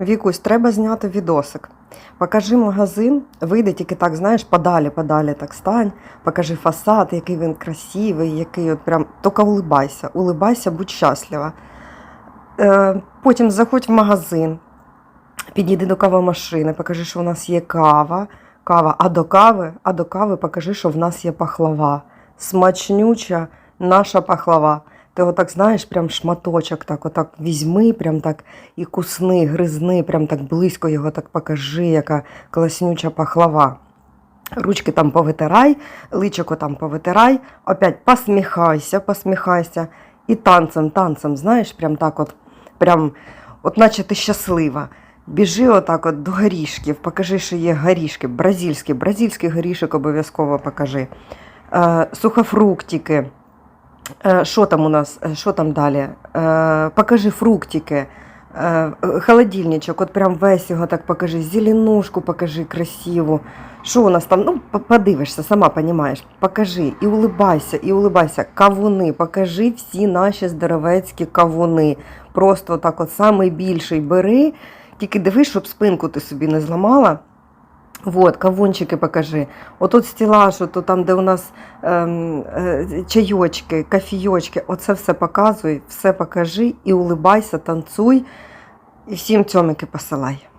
Вікусь, треба зняти відосик. Покажи магазин, вийди тільки так, знаєш, подалі, подалі так стань. Покажи фасад, який він красивий, який от прям. Тільки улибайся, улибайся, будь щаслива. Е, потім заходь в магазин, підійди до кавомашини, покажи, що у нас є кава. Кава, а до кави, а до кави покажи, що в нас є пахлава. Смачнюча наша пахлава. Ти отак знаєш, прям шматочок, так отак візьми, прям так і кусни, гризни, прям так близько його так покажи, яка класнюча пахлава. Ручки там повитирай, личико там повитирай, опять посміхайся, посміхайся. І танцем, танцем, знаєш, прям так от, прям, от наче ти щаслива. Біжи отак от до горішків, покажи, що є горішки, бразильські, бразильський горішок обов'язково покажи. Е, сухофруктики. Е, Що там у нас? Е, Що там далі? Е, Покажи фруктики. Холодильничок, от прям весь його так покажи. Зеленушку покажи красиву. Що у нас там? Ну, подивишся, сама розумієш. Покажи і улибайся, і улибайся. Кавуни, покажи всі наші здоровецькі кавуни. Просто так от самий бери. Тільки дивись, щоб спинку ти собі не зламала. Вот, кавунчики покажи. Отут стілаж, отут там, де у нас ем, е, чайочки, кофійочки, оце все показуй, все покажи і улибайся, танцуй, і всім цьомики посилай.